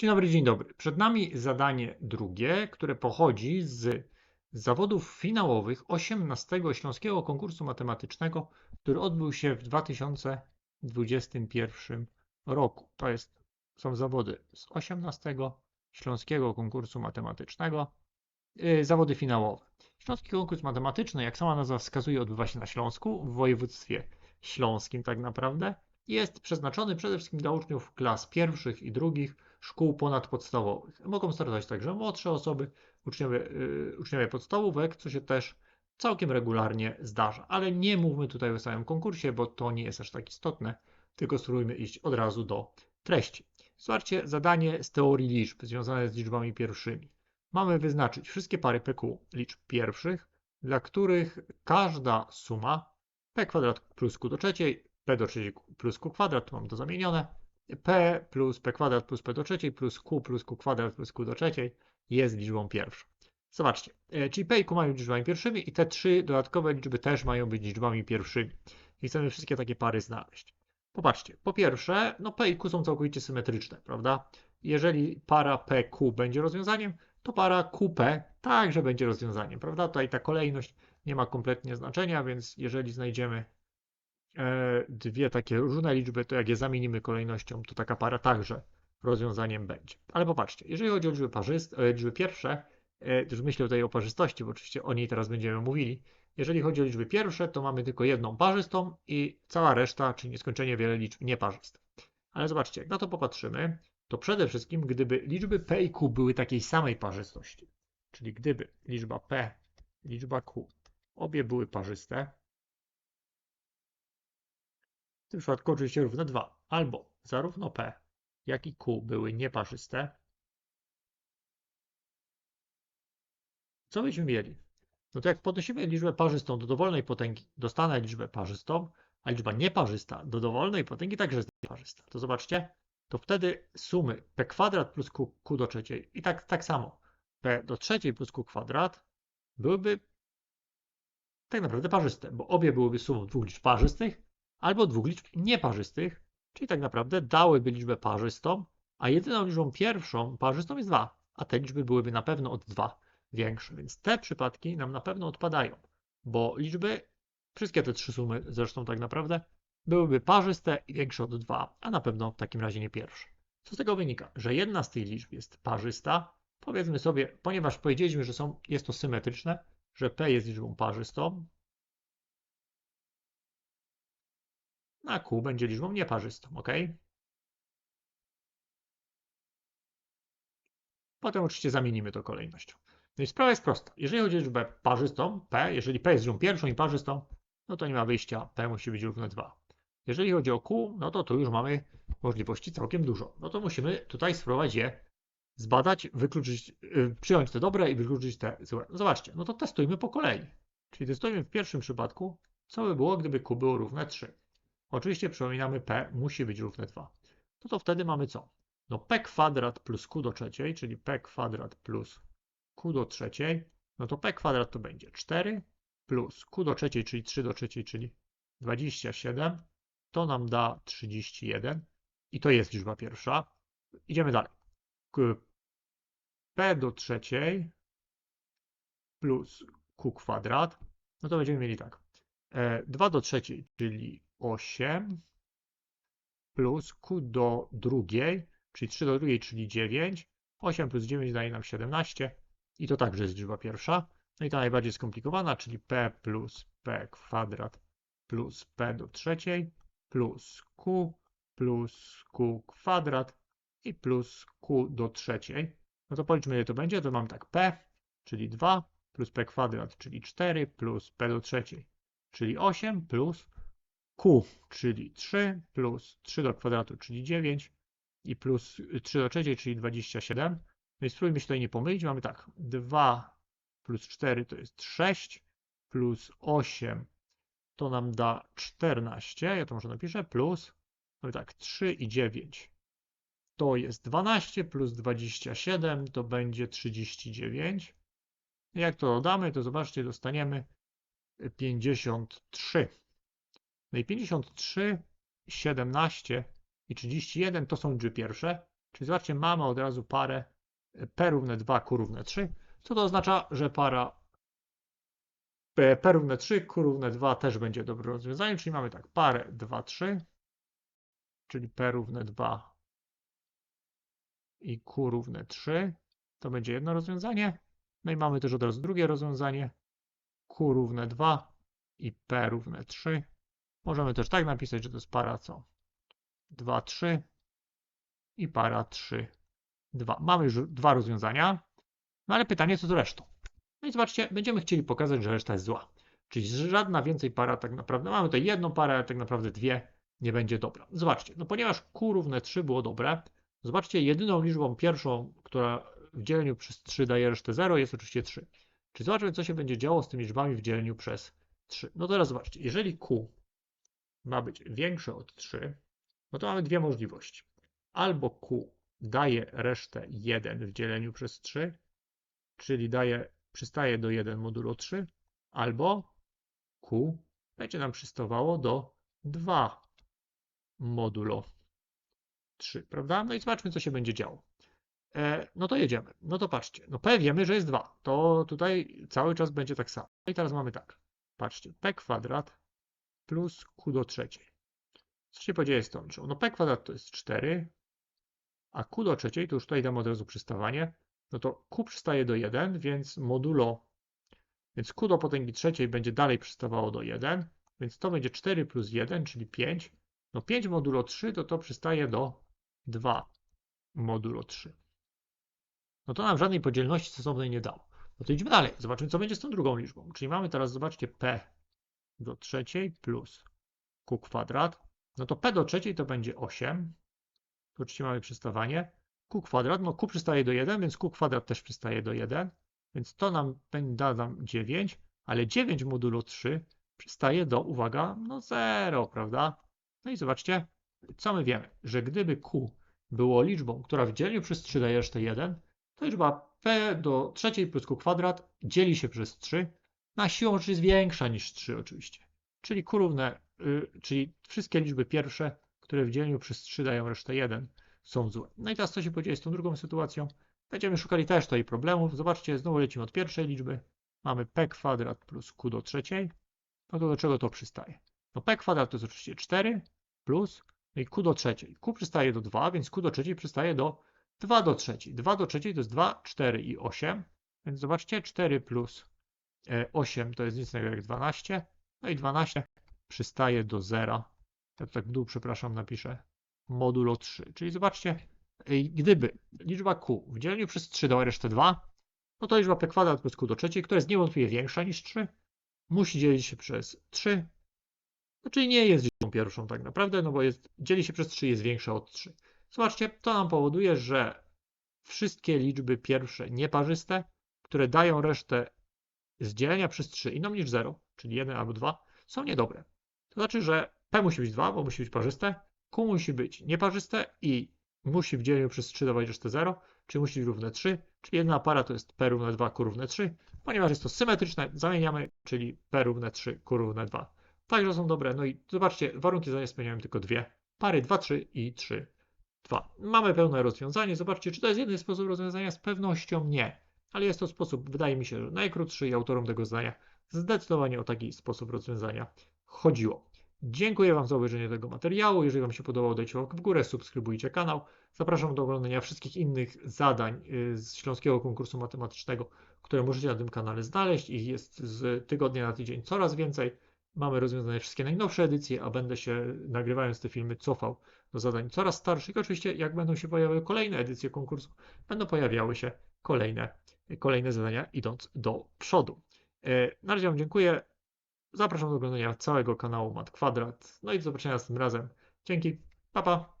Dzień dobry, dzień dobry. Przed nami zadanie drugie, które pochodzi z zawodów finałowych 18 Śląskiego Konkursu Matematycznego, który odbył się w 2021 roku. To jest, są zawody z 18 Śląskiego Konkursu Matematycznego, yy, zawody finałowe. Śląski Konkurs Matematyczny, jak sama nazwa wskazuje, odbywa się na Śląsku, w województwie śląskim tak naprawdę. Jest przeznaczony przede wszystkim dla uczniów klas pierwszych i drugich szkół ponadpodstawowych. Mogą startować także młodsze osoby, uczniowie, yy, uczniowie podstawówek, co się też całkiem regularnie zdarza. Ale nie mówmy tutaj o samym konkursie, bo to nie jest aż tak istotne, tylko spróbujmy iść od razu do treści. Zobaczcie zadanie z teorii liczb związane z liczbami pierwszymi. Mamy wyznaczyć wszystkie pary PQ liczb pierwszych, dla których każda suma p kwadrat plus q do trzeciej, p do trzeciej plus q kwadrat, mam to zamienione, p plus p kwadrat plus p do trzeciej plus q plus q kwadrat plus q do trzeciej jest liczbą pierwszą. Zobaczcie, e, czyli p i q mają być liczbami pierwszymi i te trzy dodatkowe liczby też mają być liczbami pierwszymi. I chcemy wszystkie takie pary znaleźć. Popatrzcie, po pierwsze, no p i q są całkowicie symetryczne, prawda? Jeżeli para pq będzie rozwiązaniem, to para qp także będzie rozwiązaniem, prawda? Tutaj ta kolejność nie ma kompletnie znaczenia, więc jeżeli znajdziemy dwie takie różne liczby, to jak je zamienimy kolejnością, to taka para także rozwiązaniem będzie. Ale popatrzcie, jeżeli chodzi o liczby, parzyste, e, liczby pierwsze, e, już myślę tutaj o parzystości, bo oczywiście o niej teraz będziemy mówili. Jeżeli chodzi o liczby pierwsze, to mamy tylko jedną parzystą i cała reszta, czyli nieskończenie wiele liczb nieparzystych. Ale zobaczcie, jak na to popatrzymy, to przede wszystkim, gdyby liczby p i q były takiej samej parzystości, czyli gdyby liczba p, liczba q, obie były parzyste, w tym przypadku oczywiście równe 2, albo zarówno p, jak i q były nieparzyste, co byśmy mieli? No to jak podnosimy liczbę parzystą do dowolnej potęgi, dostanę liczbę parzystą, a liczba nieparzysta do dowolnej potęgi także jest nieparzysta. To zobaczcie, to wtedy sumy p kwadrat plus q, q do trzeciej. I tak, tak samo. P do trzeciej plus q kwadrat byłyby tak naprawdę parzyste, bo obie byłyby sumą dwóch liczb parzystych albo dwóch liczb nieparzystych, czyli tak naprawdę dałyby liczbę parzystą, a jedyną liczbą pierwszą parzystą jest 2, a te liczby byłyby na pewno od 2 większe, więc te przypadki nam na pewno odpadają, bo liczby, wszystkie te trzy sumy zresztą tak naprawdę, byłyby parzyste i większe od 2, a na pewno w takim razie nie pierwsze. Co z tego wynika? Że jedna z tych liczb jest parzysta, powiedzmy sobie, ponieważ powiedzieliśmy, że są, jest to symetryczne, że p jest liczbą parzystą, a q będzie liczbą nieparzystą, ok? Potem oczywiście zamienimy to kolejnością. No i sprawa jest prosta. Jeżeli chodzi o liczbę parzystą, p, jeżeli p jest liczbą pierwszą i parzystą, no to nie ma wyjścia, p musi być równe 2. Jeżeli chodzi o Q, no to tu już mamy możliwości całkiem dużo. No to musimy tutaj spróbować je zbadać, wykluczyć, yy, przyjąć te dobre i wykluczyć te złe. No zobaczcie, no to testujmy po kolei. Czyli testujmy w pierwszym przypadku, co by było, gdyby Q było równe 3. Oczywiście przypominamy, P musi być równe 2. No to wtedy mamy co? No P kwadrat plus Q do trzeciej, czyli P kwadrat plus Q do trzeciej, no to P kwadrat to będzie 4 plus Q do trzeciej, czyli 3 do trzeciej, czyli 27 to nam da 31 i to jest liczba pierwsza. Idziemy dalej. P do trzeciej plus Q kwadrat, no to będziemy mieli tak. 2 e, do trzeciej, czyli 8 plus Q do drugiej, czyli 3 do drugiej, czyli 9. 8 plus 9 daje nam 17 i to także jest liczba pierwsza. No i ta najbardziej skomplikowana, czyli P plus P kwadrat plus P do trzeciej plus q plus q kwadrat i plus q do trzeciej. No to policzmy ile to będzie. To mam tak p, czyli 2 plus p kwadrat, czyli 4 plus p do trzeciej, czyli 8 plus q, czyli 3 plus 3 do kwadratu, czyli 9 i plus 3 do trzeciej, czyli 27. No i spróbujmy się tutaj nie pomylić. Mamy tak, 2 plus 4 to jest 6 plus 8 to nam da 14, ja to może napiszę, plus, no tak, 3 i 9 to jest 12, plus 27 to będzie 39. Jak to dodamy, to zobaczcie, dostaniemy 53. No i 53, 17 i 31 to są liczby pierwsze, Czyli zobaczcie, mamy od razu parę e, P równe 2, Q równe 3. Co to oznacza, że para P, równe 3, Q równe 2 też będzie dobre rozwiązanie, czyli mamy tak, parę 2, 3, czyli P równe 2 i Q równe 3. To będzie jedno rozwiązanie. No i mamy też od razu drugie rozwiązanie. Q równe 2 i P równe 3. Możemy też tak napisać, że to jest para co? 2, 3 i para 3, 2. Mamy już dwa rozwiązania, no ale pytanie co z resztą? No i zobaczcie, będziemy chcieli pokazać, że reszta jest zła. Czyli żadna więcej para tak naprawdę, mamy tutaj jedną parę, ale tak naprawdę dwie nie będzie dobra. Zobaczcie, no ponieważ Q równe 3 było dobre, zobaczcie, jedyną liczbą pierwszą, która w dzieleniu przez 3 daje resztę 0 jest oczywiście 3. Czyli zobaczmy, co się będzie działo z tymi liczbami w dzieleniu przez 3. No teraz zobaczcie, jeżeli Q ma być większe od 3, no to mamy dwie możliwości. Albo Q daje resztę 1 w dzieleniu przez 3, czyli daje, przystaje do 1 modulo 3, albo Q będzie nam przystawało do 2 modulo 3, prawda? No i zobaczmy, co się będzie działo. E, no to jedziemy. No to patrzcie. No P wiemy, że jest 2. To tutaj cały czas będzie tak samo. I teraz mamy tak. Patrzcie. P kwadrat plus Q do trzeciej. Co się podzieje z tą liczbą? No P kwadrat to jest 4, a Q do trzeciej, to już tutaj dam od razu przystawanie, no to Q przystaje do 1, więc modulo, więc Q do potęgi trzeciej będzie dalej przystawało do 1, więc to będzie 4 plus 1, czyli 5. No 5 modulo 3 to to przystaje do 2 modulo 3. No to nam żadnej podzielności stosownej nie dało. No to idźmy dalej, zobaczymy co będzie z tą drugą liczbą. Czyli mamy teraz, zobaczcie, P do trzeciej plus Q kwadrat. No to P do trzeciej to będzie 8. Tu oczywiście mamy przystawanie. Q kwadrat, no Q przystaje do 1, więc Q kwadrat też przystaje do 1. Więc to nam da nam 9, ale 9 modulo 3 przystaje do, uwaga, no 0, prawda? No i zobaczcie, co my wiemy, że gdyby Q było liczbą, która w dzieleniu przez 3 daje jeszcze 1, to liczba P do trzeciej plus Q kwadrat dzieli się przez 3, na siłą rzeczy jest większa niż 3 oczywiście. Czyli Q równe, y, czyli wszystkie liczby pierwsze, które w dzieleniu przez 3 dają resztę 1, są złe. No i teraz co się podzieje z tą drugą sytuacją? Będziemy szukali też tutaj problemów. Zobaczcie, znowu lecimy od pierwszej liczby. Mamy p kwadrat plus q do trzeciej. No to do czego to przystaje? No p kwadrat to jest oczywiście 4 plus no i q do trzeciej. q przystaje do 2, więc q do trzeciej przystaje do 2 do trzeciej. 2 do trzeciej to jest 2, 4 i 8. Więc zobaczcie, 4 plus 8 to jest nic innego jak 12. No i 12 przystaje do 0. Ja tak w dół, przepraszam, napiszę modulo 3. Czyli zobaczcie, gdyby liczba q w dzieleniu przez 3 dała resztę 2, no to liczba p kwadrat plus q do trzeciej, która jest niewątpliwie większa niż 3, musi dzielić się przez 3, no czyli nie jest liczbą pierwszą tak naprawdę, no bo jest, dzieli się przez 3 jest większa od 3. Zobaczcie, to nam powoduje, że wszystkie liczby pierwsze nieparzyste, które dają resztę z dzielenia przez 3 inną niż 0, czyli 1 albo 2, są niedobre. To znaczy, że p musi być 2, bo musi być parzyste, q musi być nieparzyste i musi w dzieleniu przez 3 dawać resztę 0, czyli musi być równe 3, czyli jedna para to jest p równe 2, q równe 3. Ponieważ jest to symetryczne, zamieniamy, czyli p równe 3, q równe 2. Także są dobre. No i zobaczcie, warunki zadania spełniają tylko dwie. Pary 2, 3 i 3, 2. Mamy pełne rozwiązanie. Zobaczcie, czy to jest jeden sposób rozwiązania? Z pewnością nie. Ale jest to sposób, wydaje mi się, najkrótszy i autorom tego zdania zdecydowanie o taki sposób rozwiązania chodziło. Dziękuję Wam za obejrzenie tego materiału. Jeżeli Wam się podobało, dajcie łapkę w górę, subskrybujcie kanał. Zapraszam do oglądania wszystkich innych zadań y, z Śląskiego Konkursu Matematycznego, które możecie na tym kanale znaleźć. Ich jest z tygodnia na tydzień coraz więcej. Mamy rozwiązane wszystkie najnowsze edycje, a będę się, nagrywając te filmy, cofał do zadań coraz starszych. Oczywiście, jak będą się pojawiały kolejne edycje konkursu, będą pojawiały się kolejne, kolejne zadania, idąc do przodu. Y, na razie Wam dziękuję. Zapraszam do oglądania całego kanału Mat Kwadrat. No i do zobaczenia następnym razem. Dzięki. Pa, pa.